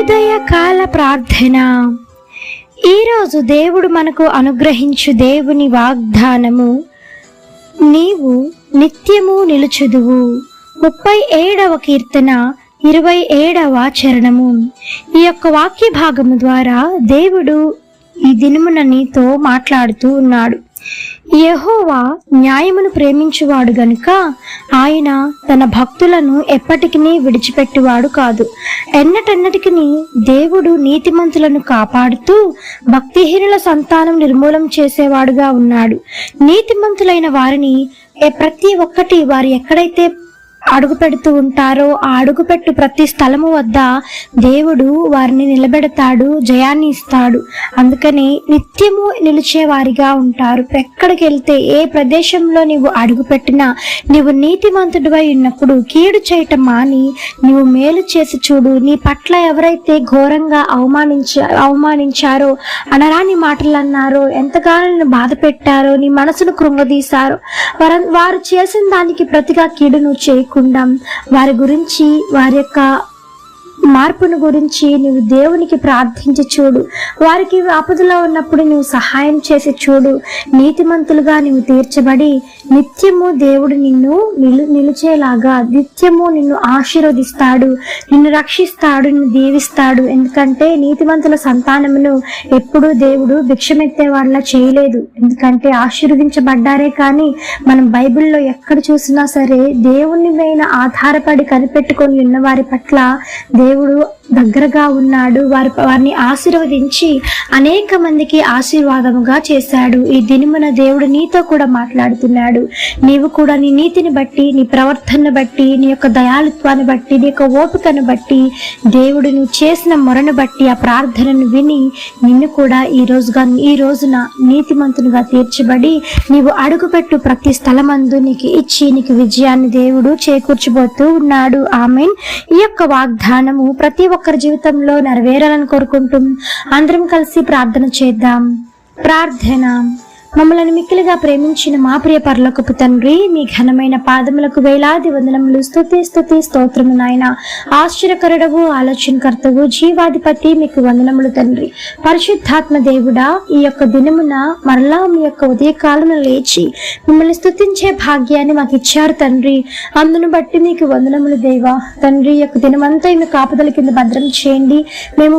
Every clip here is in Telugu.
ఉదయకాల ప్రార్థన. ఈరోజు దేవుడు మనకు అనుగ్రహించు దేవుని వాగ్దానము నీవు నిత్యము నిలుచుదువు. ముప్పై ఏడవ కీర్తన ఇరవై ఏడవ చరణము. ఈ యొక్క వాక్య భాగము ద్వారా దేవుడు ఈ దినమున నీతో మాట్లాడుతూ ఉన్నాడు. యెహోవా న్యాయమును ప్రేమించువాడు గనుక ఆయన తన భక్తులను ఎప్పటికీ విడిచిపెట్టేవాడు కాదు. ఎన్నటెన్నటికి దేవుడు నీతిమంతులను కాపాడుతూ భక్తిహీనుల సంతానం నిర్మూలం చేసేవాడుగా ఉన్నాడు. నీతిమంతులైన వారిని ప్రతి ఒక్కటి వారు ఎక్కడైతే అడుగు పెడుతూ ఉంటారో ఆ అడుగుపెట్టు ప్రతి స్థలము వద్ద దేవుడు వారిని నిలబెడతాడు జయాన్ని ఇస్తాడు. అందుకని నిత్యము నిలిచే వారిగా ఉంటారు. ఎక్కడికి వెళ్తే ఏ ప్రదేశంలో నీవు అడుగు పెట్టినా నీవు నీతిమంతుడివై ఉన్నప్పుడు కీడు చేయటం మాని నీవు మేలు చేసి చూడు నీ పట్ల ఎవరైతే ఘోరంగా అవమానించ అవమానించారో అనరాని మాటలు అన్నారో ఎంతగానో నిన్ను బాధ పెట్టారో నీ మనసును కృంగదీశారో వారు వారు చేసిన దానికి ప్రతిగా కీడు నువ్వు కాకుండా వారి గురించి వారి యొక్క మార్పును గురించి నువ్వు దేవునికి ప్రార్థించి చూడు. వారికి ఆపదలో ఉన్నప్పుడు నువ్వు సహాయం చేసి చూడు. నీతిమంతులుగా నువ్వు తీర్చబడి నిత్యము దేవుడు నిన్ను నిలు నిలిచేలాగా నిత్యము నిన్ను ఆశీర్వదిస్తాడు. నిన్ను రక్షిస్తాడు నిన్ను దీవిస్తాడు. ఎందుకంటే నీతిమంతుల సంతానమును ఎప్పుడూ దేవుడు భిక్షమెత్తే వాళ్ళ చేయలేదు. ఎందుకంటే ఆశీర్వదించబడ్డారే కానీ మనం బైబిల్లో ఎక్కడ చూసినా సరే దేవుని మీద ఆధారపడి కనిపెట్టుకొని ఉన్న వారి పట్ల テーブルは దగ్గరగా ఉన్నాడు. వారి వారిని ఆశీర్వదించి అనేక మందికి ఆశీర్వాదముగా చేశాడు. ఈ దినమున దేవుడు నీతో కూడా మాట్లాడుతున్నాడు. నీవు కూడా నీ నీతిని బట్టి నీ ప్రవర్తనను బట్టి నీ యొక్క దయాళుత్వాన్ని బట్టి నీ యొక్క ఓపికను బట్టి దేవుడు నువ్వు చేసిన మొరను బట్టి ఆ ప్రార్థనను విని నిన్ను కూడా ఈ రోజుగా ఈ రోజున నీతిమంతునిగా తీర్చబడి నీవు అడుగుపెట్టు ప్రతి స్థలమందు నీకు ఇచ్చి నీకు విజయాన్ని దేవుడు చేకూర్చబోతూ ఉన్నాడు. ఆమెన్. ఈ యొక్క వాగ్దానము ప్రతి ఒక్కరి జీవితంలో నెరవేరాలని కోరుకుంటూ అందరం కలిసి ప్రార్థన చేద్దాం. ప్రార్థన. మమ్మల్ని మిక్కిలిగా ప్రేమించిన మా ప్రియ పరలోకపు తండ్రి మీ ఘనమైన పాదములకు వేలాది వందనములు స్థుతి స్థుతి స్తోత్రము నాయన. ఆశ్చర్యకరుడవు ఆలోచనకర్తవు జీవాధిపతి మీకు వందనములు తండ్రి. పరిశుద్ధాత్మ దేవుడా ఈ యొక్క దినమున మరలా మీ యొక్క ఉదయకాలను లేచి మిమ్మల్ని స్థుతించే భాగ్యాన్ని మాకు ఇచ్చారు తండ్రి. అందును బట్టి మీకు వందనములు దేవా. తండ్రి యొక్క దినమంతా మీ కాపుదల కింద భద్రం చేయండి. మేము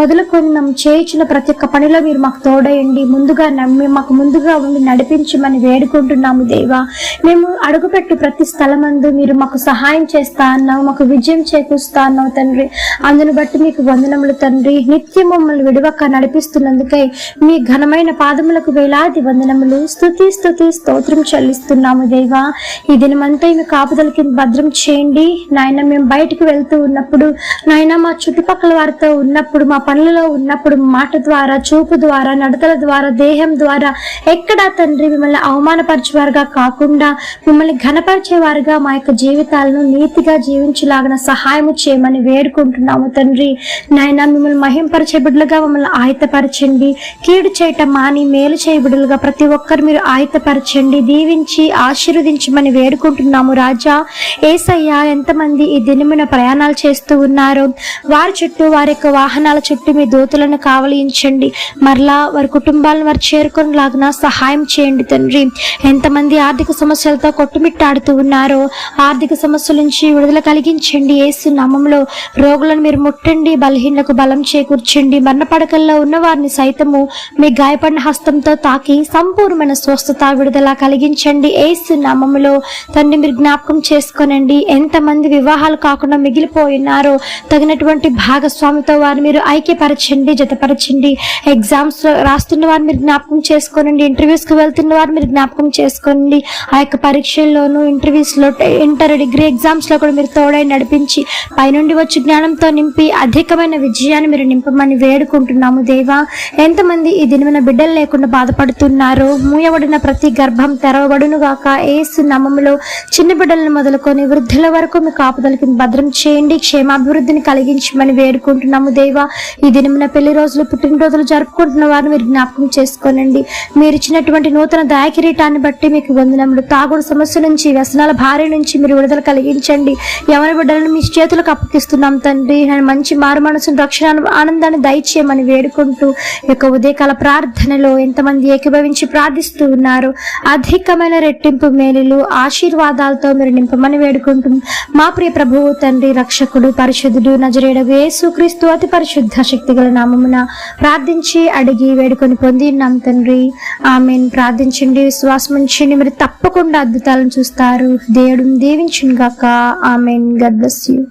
మొదలుకొని మేము చేయించిన ప్రతి ఒక్క పనిలో మీరు మాకు తోడయండి. ముందుగా నమ్మి మాకు ముందుగా ఉండి నడిపించమని వేడుకుంటున్నాము దేవా. మేము అడుగుపెట్టు ప్రతి స్థలమందు మీరు మాకు సహాయం చేస్తా అన్నావు మాకు విజయం చేకూరుస్తా అన్నావు తండ్రి. అందును బట్టి మీకు వందనములు తండ్రి. నిత్యం మమ్మల్ని విడవక నడిపిస్తున్నందుకై మీ ఘనమైన పాదములకు వేలాది వందనములు. స్థుతి స్థుతి స్తోత్రం చెల్లిస్తున్నాము దేవా. ఈ దినమంతా మీ కాపుదల కింద భద్రం చేయండి. నాయన మేము బయటికి వెళ్తూ ఉన్నప్పుడు నాయన మా చుట్టుపక్కల వారితో ఉన్నప్పుడు మా పనులలో ఉన్నప్పుడు మాట ద్వారా చూపు ద్వారా నడతల ద్వారా దేహం ద్వారా ఎక్కడా తండ్రి మిమ్మల్ని అవమానపరిచేవారుగా కాకుండా మిమ్మల్ని ఘనపరిచేవారుగా మా యొక్క జీవితాలను నీతిగా జీవించలాగిన సహాయం చేయమని వేడుకుంటున్నాము తండ్రి. నాయన మిమ్మల్ని మహింపరిచే బిడ్డలుగా మమ్మల్ని ఆయతపరచండి కీడు చేయటం మాని మేలు చేయబిడులుగా ప్రతి ఒక్కరు మీరు ఆయతపరచండి దీవించి ఆశీర్వదించమని వేడుకుంటున్నాము రాజా. ఏసయ్య ఎంతమంది ఈ దినమున ప్రయాణాలు చేస్తూ ఉన్నారో వారి చుట్టూ వారి యొక్క వాహనాల చుట్టూ మీ దూతలను కావలించండి. మరలా వారి కుటుంబాలను వారు చేరుకొని లాగిన సహాయం చేయండి తండ్రి. ఎంతమంది ఆర్థిక సమస్యలతో కొట్టుమిట్టాడుతూ ఉన్నారో ఆర్థిక సమస్యల నుంచి విడుదల కలిగించండి ఏసు నామంలో. రోగులను మీరు ముట్టండి బలహీనకు బలం చేకూర్చండి. మరణపడకల్లో ఉన్న వారిని సైతము మీ గాయపడిన హస్తంతో తాకి సంపూర్ణమైన స్వస్థత విడుదల కలిగించండి ఏసు నామములో తండ్రి మీరు జ్ఞాపకం చేసుకోనండి. ఎంతమంది వివాహాలు కాకుండా మిగిలిపోయినారో తగినటువంటి భాగస్వామితో వారిని మీరు ఐక్యపరచండి జతపరచండి. ఎగ్జామ్స్ రాస్తున్న వారిని మీరు జ్ఞాపకం చేసుకోనండి. ఇంటర్వ్యూస్కి వెళ్తున్న వారు మీరు జ్ఞాపకం చేసుకోండి. ఆ యొక్క పరీక్షల్లోనూ ఇంటర్వ్యూస్లో ఇంటర్ డిగ్రీ ఎగ్జామ్స్లో కూడా మీరు తోడై నడిపించి పైనుండి వచ్చి జ్ఞానంతో నింపి అధికమైన విజయాన్ని మీరు నింపమని వేడుకుంటున్నాము దేవా. ఎంతమంది ఈ దినమైన బిడ్డలు లేకుండా బాధపడుతున్నారో మూయబడిన ప్రతి గర్భం తెరవబడును గాక. ఏసు నమములో చిన్న బిడ్డలను మొదలుకొని వృద్ధుల వరకు మీ కాపుదలకి భద్రం చేయండి. క్షేమాభివృద్ధిని కలిగించమని వేడుకుంటున్నాము దేవా. ఈ దినమున పెళ్ళి రోజులు పుట్టినరోజులు జరుపుకుంటున్న వారిని మీరు జ్ఞాపకం చేసుకోనండి. మీరు ఇచ్చినటువంటి నూతన దాయకిరీటాన్ని బట్టి మీకు వందనములు. తాగుడు సమస్య నుంచి వ్యసనాల భార్య నుంచి మీరు విడుదల కలిగించండి. ఎవరి బిడ్డలను మీ చేతులకు అప్పగిస్తున్నాం తండ్రి. మంచి మారు మనసును రక్షణ ఆనందాన్ని దయచేయమని వేడుకుంటూ యొక్క ఉదయకాల ప్రార్థనలో ఎంతమంది ఏకీభవించి ప్రార్థిస్తూ ఉన్నారు. అధికమైన రెట్టింపు మేలులు ఆశీర్వాదాలతో మీరు నింపమని వేడుకుంటూ మా ప్రియ ప్రభువు తండ్రి రక్షకుడు పరిశుద్ధుడు నజరేడగు యేసుక్రీస్తు అతి పరిశుద్ధ శక్తిగల నామమున ప్రార్థించి అడిగి వేడుకొని పొంది ఉన్నాం తండ్రి. ఆమెను. ప్రార్థించండి విశ్వాసం ఉంచండి. మీరు తప్పకుండా అద్భుతాలను చూస్తారు. దేవుడు దీవించుగాక ఆమెన్. God bless you.